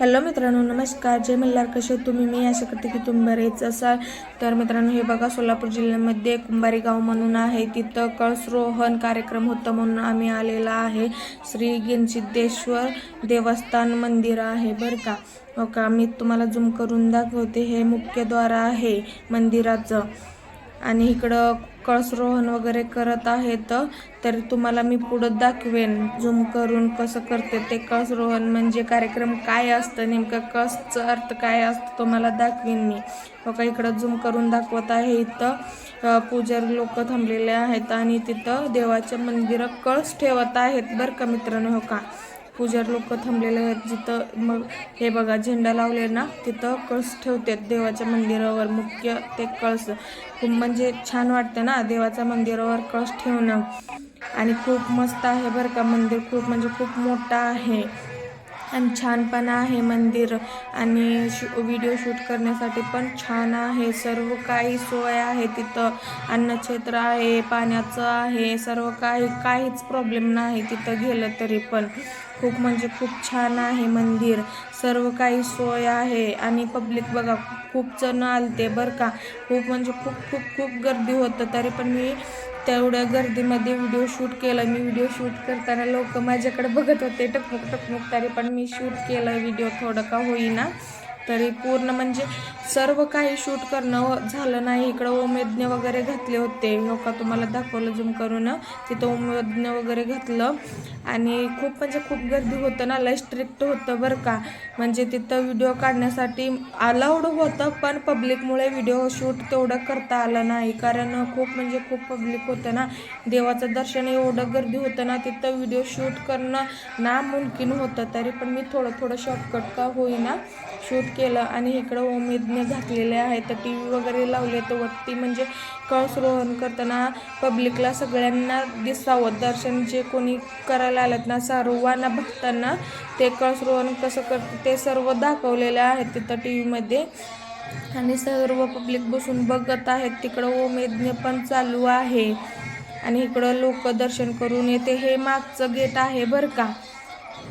Hello मित्रांनो नमस्कार. जय मल्हार कसे तुम्ही? मी आशा करते की तुम्ही बरेच असाल तर मित्रांनो हे बघा सोलापूर जिल्ह्यामध्ये कुंभारी गाव म्हणून आहे. तिथं कळसरोहण कार्यक्रम होतं म्हणून आम्ही आलेला आहे. श्री गिनसिद्धेश्वर देवस्थान मंदिर आहे बरं का? हो का? मी तुम्हाला झूम करून दाखवते. हे मुख्यद्वार आहे मंदिराचं. आणि इकडं कळसरोहण वगैरे करत आहेत तर तुम्हाला मी पुढं दाखवेन झूम करून कसं करते ते कळसरोहण म्हणजे कार्यक्रम काय असतं नेमकं कळसचं अर्थ काय असतं तुम्हाला दाखवेन मी. हो का इकडं झूम करून दाखवत आहे इथं पूजारी लोक थांबलेले आहेत आणि तिथं देवाच्या मंदिरात कळस ठेवत आहेत बरं का मित्रांनो हो का? पूजार लोक थांबलेले आहेत. जिथं मग हे बघा झेंडा लावले ना तिथं कळस ठेवतात देवाच्या मंदिरावर. मुख्य ते कळस. खूप म्हणजे छान वाटतं ना देवाच्या मंदिरावर कळस ठेवणं. आणि खूप मस्त आहे बरं का मंदिर खूप म्हणजे खूप मोठं आहे. आणि छान पण आहे मंदिर आणि शू व्हिडिओ शूट करण्यासाठी पण छान आहे. सर्व काही सोय आहे तिथं. अन्नक्षेत्र आहे पाण्याचं आहे सर्व काही काहीच प्रॉब्लेम नाही तिथं गेलं तरी पण. खूप म्हणजे खूप छान आहे मंदिर. सर्व काही सोय आहे आणि पब्लिक बघा खूप जण आलते बरं का. खूप म्हणजे खूप खूप खूप गर्दी होतं तरी पण मी तेवढ्या गर्दीमध्ये व्हिडिओ शूट केला. मी व्हिडिओ शूट करताना लोक माझ्याकडे बघत होते. टकमुक टकमुक तरी पण मी शूट केलं व्हिडिओ थोडं का होईना. तरी पूर्ण म्हणजे सर्व काही शूट करणं झालं नाही. इकडं उमेदने वगैरे घातले होते. लोक तुम्हाला दाखवलं झूम करून. तिथं उमेदने वगैरे घातलं. आणि खूप म्हणजे खूप गर्दी होतं ना. लय स्ट्रिक्ट होतं बरं का. म्हणजे तिथं व्हिडिओ काढण्यासाठी अलाउड होतं पण पब्लिकमुळे व्हिडिओ शूट तेवढं करता आलं नाही. कारण खूप म्हणजे खूप पब्लिक होतं ना. देवाचं दर्शन एवढं गर्दी होतं ना. तिथं व्हिडिओ शूट करणं नामुमकिन होतं. तरी पण मी थोडं थोडं शॉर्टकट का होईना शूट केलं. आणि इकडं उमेदने घातलेले आहेत तर टी व्ही वगैरे लावले तर वरती म्हणजे कळसरोहण करताना पब्लिकला सगळ्यांना दिसावं. दर्शन जे कोणी करायला आलं ना सर्वांना भक्तांना ते कळसरोहण कसं करतं ते सर्व दाखवलेले आहेत तिथं टी व्हीमध्ये. आणि सर्व पब्लिक बसून बघत आहेत. तिकडं उमेदने पण चालू आहे. आणि इकडं लोक दर्शन करून येते. हे मागचं गेट आहे बरं का?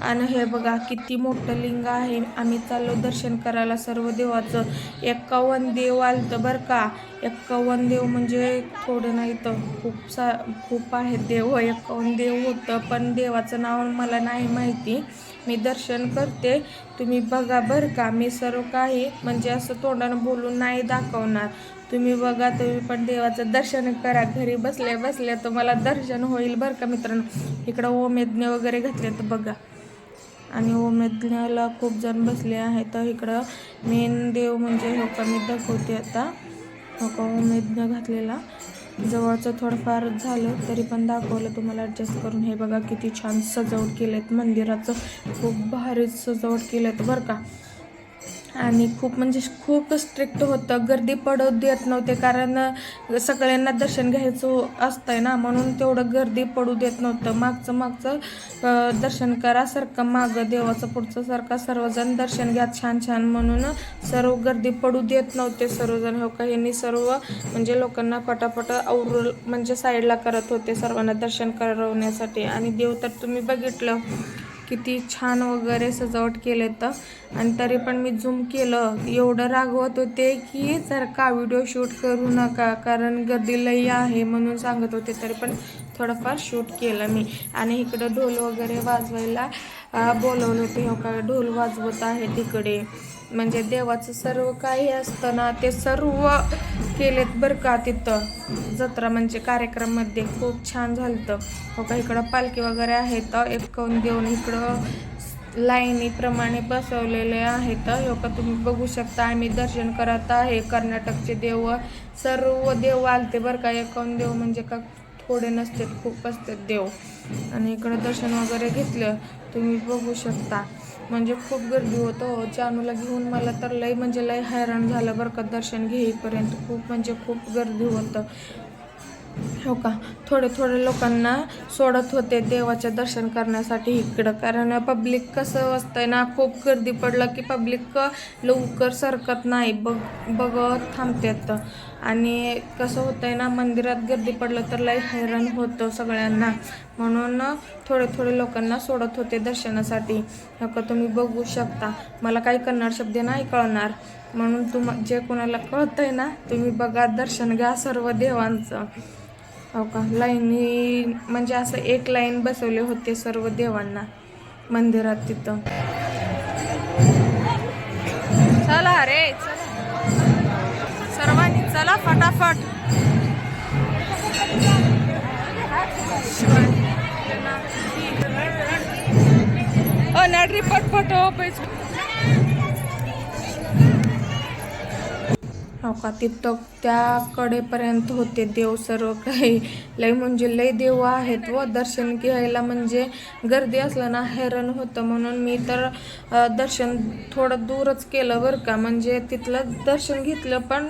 आणि हे बघा किती मोठं लिंग आहे. आम्ही चाललो दर्शन करायला सर्व देवाचं. एक्कावन्न देव आलतं बरं का. एक्कावन्न देव म्हणजे थोडं नाही तर खूप सा खूप आहेत देव. एक्कावन्न देव होतं पण देवाचं नाव मला नाही माहिती. मी दर्शन करते. तुम्ही बघा बरं का मी सर्व काही म्हणजे असं तोंडानं बोलून नाही दाखवणार. तुम्ही बघा तुम्ही पण देवाचं दर्शन करा. घरी बसल्या बसल्या तुम्हाला दर्शन होईल बरं का मित्रांनो. इकडं ओमेदने वगैरे घातले तर बघा. आणि ओमेदण्याला खूप जण बसले आहेत. इकडं मेन देव म्हणजे हो का मी दाखवते आता. हो का ओमेदनं घातलेला. जवळचं थोडंफार झालं तरी पण दाखवलं तुम्हाला ॲडजस्ट करून. हे बघा किती छान सजावट केलेत. मंदिराचं खूप भारी सजावट केलेत बरं का. आणि खूप म्हणजे खूप स्ट्रिक्ट होतं. गर्दी पडू देत नव्हते कारण सगळ्यांना दर्शन घ्यायचं असतंय ना म्हणून तेवढं गर्दी पडू देत नव्हतं. मागचं मागचं दर्शन करा सारखं मागं देवाचं पुढचं सारखं सर्वजण दर्शन घ्या छान छान म्हणून सर्व गर्दी पडू देत नव्हते सर्वजण. हो का यांनी सर्व म्हणजे लोकांना पटापट और म्हणजे साईडला करत होते सर्वांना दर्शन करवण्यासाठी. आणि देव तर तुम्ही बघितलं किती छान वगैरे सजावट केलं तर आणि तरी पण मी झूम केलं. एवढं रागवत होते की जर का व्हिडिओ शूट करू नका? कारण गर्दीलाही लई आहे म्हणून सांगत होते. तरी पण थोडंफार शूट केलं मी. आणि इकडं ढोल वगैरे वाजवायला बोलवलं होते. हो का? ढोल वाजवत आहे तिकडे. म्हणजे देवाचं सर्व काही असतं ना ते सर्व केलेत बरं का तिथं. जत्रा म्हणजे कार्यक्रममध्ये खूप छान झालं हो का इकडं पालखी वगैरे आहेत एकवून देऊन इकडं लाईनीप्रमाणे बसवलेले आहेत हो का तुम्ही बघू शकता आम्ही दर्शन करत आहे. कर्नाटकचे देव सर्व देव आलते बरं का एकवून देव म्हणजे का थोडे नसतात खूप असतात देव. आणि इकडं दर्शन वगैरे घेतलं तुम्ही बघू शकता. म्हणजे खूप गर्दी होतं हो. जानूला घेऊन मला तर लई म्हणजे लई हैराण झालं बरं का दर्शन घेईपर्यंत खूप म्हणजे खूप गर्दी होतं. हो का? थोडे थोडे लोकांना सोडत होते देवाचे दर्शन करण्यासाठी इकडं. कारण पब्लिक कसं असतंय ना खूप गर्दी पडलं की पब्लिक लवकर सरकत नाही. बघ बघत थांबतात. आणि कसं होतंय ना मंदिरात गर्दी पडलं तर लई हैराण होतं सगळ्यांना. म्हणून थोडे थोडे लोकांना सोडत होते दर्शनासाठी. हो का? तुम्ही बघू शकता. मला काही कन्नड शब्द नाही कळणार. म्हणून तुम जे कोणाला कळतंय ना तुम्ही बघा दर्शन घ्या सर्व देवांचं. हो का? लाईनी म्हणजे असं एक लाईन बसवले होते सर्व देवांना मंदिरात तिथं. चला रे चला. सर्वांनी चला फटाफट. ओ हो, नडरी पटपट हो पैसे. हो का? तिथं त्याकडेपर्यंत होते देव सर्व काही. लय म्हणजे लय देव आहेत व दर्शन घ्यायला म्हणजे गर्दी असलं ना हैराण होतं. म्हणून मी तर दर्शन थोडं दूरच केलं बरं का. म्हणजे तिथलं दर्शन घेतलं पण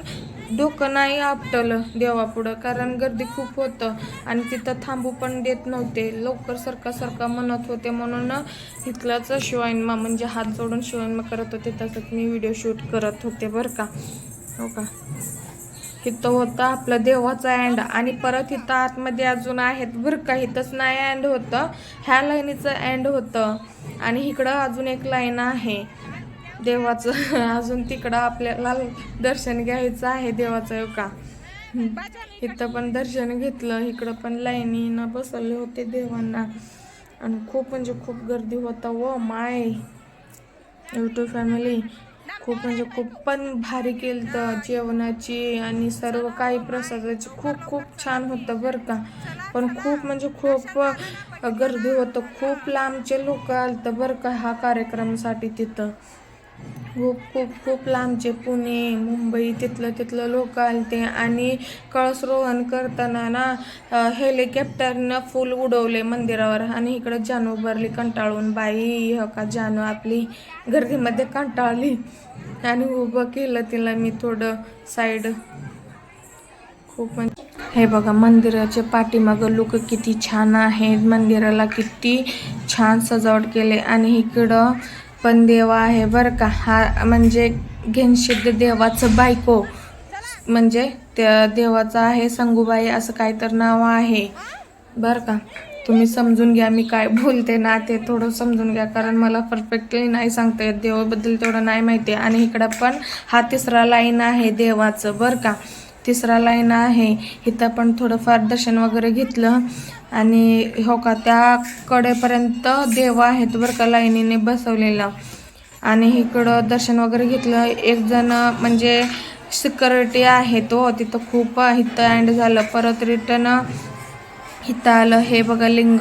डोकं नाही आपटलं देवापुढं. कारण गर्दी खूप होतं आणि तिथं थांबू पण देत नव्हते. लवकर सरका सरका म्हणत होते. म्हणून इथलंच शिवायनमा म्हणजे हात जोडून शिवायनमा करत होते. तसंच मी व्हिडिओ शूट करत होते बरं का. हो का? इथं होतं आपलं देवाचं अँड आणि परत इथं आतमध्ये अजून आहेत बरं का? इथंच नाही अँड होतं. ह्या लाईनीचं अँड होतं. आणि इकडं अजून एक लाईन आहे. देवाचं अजून तिकडं आपल्याला दर्शन घ्यायचं आहे देवाचं हो का? इथं पण दर्शन घेतलं. इकडं पण लाईनीनं बसवले होते देवांना. आणि खूप म्हणजे खूप गर्दी होता. व माय. यूट्यूब फॅमिली खूप म्हणजे खूप पण भारी केलं तर जेवणाची आणि सर्व काही प्रसादाची. खूप खूप छान होतं बरं का. पण खूप म्हणजे खूप गर्दी होतं. खूप लांबचे लोक आलतं बरं का हा कार्यक्रमासाठी तिथं. खूप खूप खूप लांबचे पुणे मुंबई तिथलं तिथलं लोक आलते आणि कळसरोहण करताना ना हेलिकॉप्टरनं फुल उडवले मंदिरावर. आणि इकडं जानू उभारली कंटाळून. बाई ह का जानू आपली गर्दीमध्ये कंटाळली. आणि उभं केलं तिला मी थोडं साईड खूप म्हणजे हे बघा मंदिराच्या पाठीमागं लोक किती छान आहेत मंदिराला किती छान सजावट केले. आणि इकडं पण देव आहे बरं का. हा म्हणजे घेनशिद्ध देवाचं बायको. म्हणजे त्या देवाचं आहे संगूबाई असं काय तर नाव आहे. बरं का. तुम्ही समजून घ्या मी काय बोलते ना ते थोडं समजून घ्या. कारण मला परफेक्टली नाही सांगता येत. देवाबद्दल तेवढं नाही माहिती. आणि इकडं पण हा तिसरा लाईन आहे देवाचं. बरं का. तिसरा लाईन आहे. इथं पण थोडंफार दर्शन वगैरे घेतलं. आणि हो का त्याकडेपर्यंत देव आहेत बरं का लाईनीने बसवलेलं. आणि इकडं दर्शन वगैरे घेतलं. एक जण म्हणजे सिक्युरिटी आहे तो. तिथं खूप इथं अँड झालं. परत रिटर्न इथं आलं हे बघा लिंग.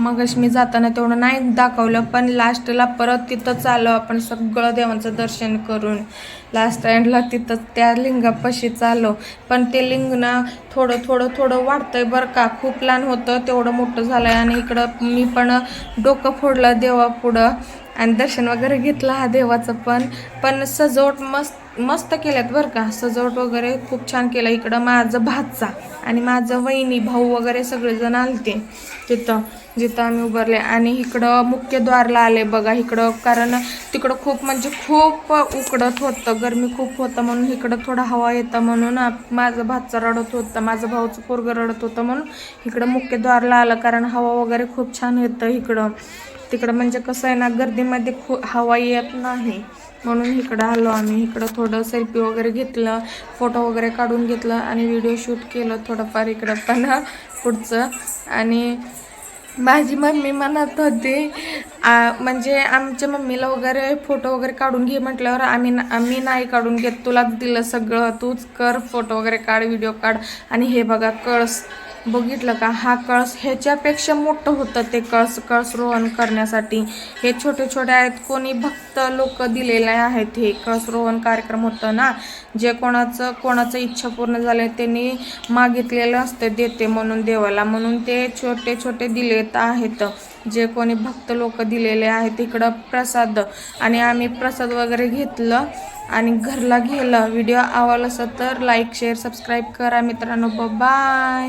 मगच मी जाताना तेवढं नाही दाखवलं पण लास्टला परत तिथंच आलो आपण सगळं देवांचं दर्शन करून. लास्ट एंडला तिथंच त्या लिंगापाशीच आलो पण ते लिंग ना थोडं थोडं थोडं वाढतंय बरं का. खूप लहान होतं तेवढं मोठं झालं आहे आणि इकडं मी पण डोकं फोडलं देवापुढं. आणि दर्शन वगैरे घेतलं हा देवाचं पण. पण सजवट मस्त मस्त केल्यात बरं का. सजावट वगैरे खूप छान केलं. इकडं माझं भातचा आणि माझं वहिनी भाऊ वगैरे सगळेजण आलते तिथं जिथं आम्ही उभारले. आणि इकडं मुख्य द्वारला आले बघा. इकडं कारण तिकडं खूप म्हणजे खूप उकडत होतं. गरमी खूप होतं म्हणून इकडं थोडा हवा येतं म्हणून माझं भातचा रडत होतं. माझं भाऊचं पोरगं रडत होतं म्हणून इकडं मुख्य द्वारला आलं कारण हवा वगैरे खूप छान येतं इकडं. तिकडं म्हणजे कसं आहे ना गर्दीमध्ये खू हवा येत नाही. म्हणून इकडं आलो आम्ही. इकडं थोडं सेल्फी वगैरे घेतलं फोटो वगैरे काढून घेतलं आणि व्हिडिओ शूट केलं थोडंफार इकडं पण पुढचं. आणि माझी मम्मी म्हणत होती म्हणजे आमच्या मम्मीला वगैरे फोटो वगैरे काढून घे म्हटल्यावर आम्ही ना- आम्ही नाही काढून घेत. तुलाच दिलं सगळं. तूच कर फोटो वगैरे काढ व्हिडिओ काढ. आणि हे बघा कळस. बघितलं का? हा कळस ह्याच्यापेक्षा मोठं होतं ते कळस कळस रोहन करण्यासाठी. हे छोटे छोटे आहेत कोणी भक्त लोक दिलेले आहेत हे कळस रोहन कार्यक्रम होतं ना? जे कोणाचं कोणाचं इच्छा पूर्ण झाले त्यांनी मागितलेलं असतं देते म्हणून देवाला. म्हणून ते छोटे छोटे दिलेत आहेत. जे कोणी भक्त लोक दिलेले आहेत इकडं प्रसाद. आणि आम्ही प्रसाद वगैरे घेतलं आणि घरला गेलं. व्हिडिओ आवडला असं तर लाईक शेअर सबस्क्राईब करा मित्रांनो. बाय